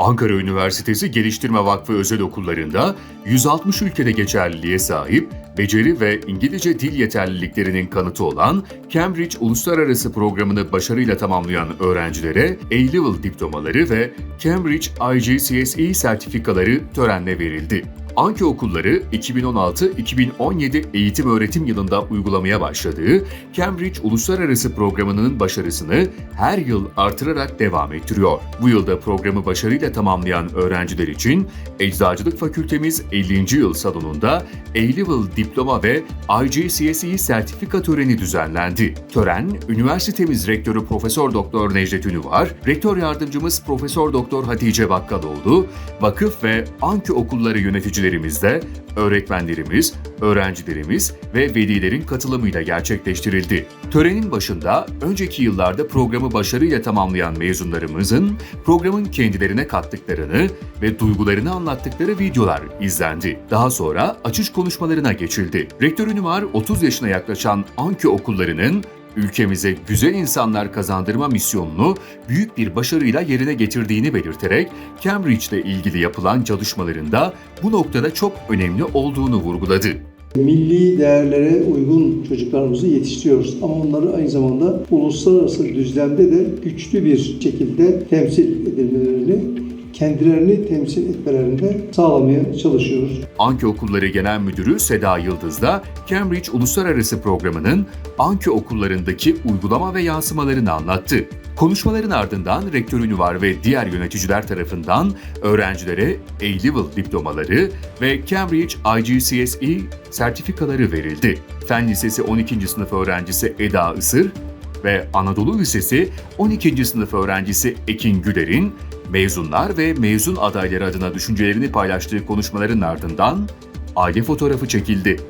Ankara Üniversitesi Geliştirme Vakfı özel okullarında 160 ülkede geçerliliğe sahip beceri ve İngilizce dil yeterliliklerinin kanıtı olan Cambridge Uluslararası Programını başarıyla tamamlayan öğrencilere A-Level diplomaları ve Cambridge IGCSE sertifikaları törenle verildi. Anki okulları 2016-2017 eğitim öğretim yılında uygulamaya başladığı Cambridge Uluslararası Programı'nın başarısını her yıl artırarak devam ettiriyor. Bu yılda programı başarıyla tamamlayan öğrenciler için Eczacılık Fakültemiz 50. yıl salonunda A-Level diploma ve IGCSE sertifika töreni düzenlendi. Tören, üniversitemiz rektörü Profesör Doktor Necdet Ünüvar, rektör yardımcımız Profesör Doktor Hatice Bakkaloğlu, vakıf ve Anki okulları yöneticilerimizle öğretmenlerimiz, öğrencilerimiz ve velilerin katılımıyla gerçekleştirildi. Törenin başında önceki yıllarda programı başarıyla tamamlayan mezunlarımızın programın kendilerine kattıklarını ve duygularını anlattıkları videolar izlendi. Daha sonra açış konuşmalarına geçildi. Rektör Ünüvar 30 yaşına yaklaşan Anki okullarının ülkemize güzel insanlar kazandırma misyonunu büyük bir başarıyla yerine getirdiğini belirterek Cambridge ile ilgili yapılan çalışmalarında bu noktada çok önemli olduğunu vurguladı. Milli değerlere uygun çocuklarımızı yetiştiriyoruz ama onları aynı zamanda uluslararası düzlemde de güçlü bir şekilde temsil edilmelerini, kendilerini temsil etmelerinde sağlamaya çalışıyoruz. Anki Okulları Genel Müdürü Seda Yıldız da Cambridge Uluslararası Programı'nın Anki okullarındaki uygulama ve yansımalarını anlattı. Konuşmaların ardından rektör Ünüvar ve diğer yöneticiler tarafından öğrencilere A-Level diplomaları ve Cambridge IGCSE sertifikaları verildi. Fen Lisesi 12. sınıf öğrencisi Eda Isır ve Anadolu Lisesi 12. sınıf öğrencisi Ekin Güler'in mezunlar ve mezun adayları adına düşüncelerini paylaştığı konuşmaların ardından aile fotoğrafı çekildi.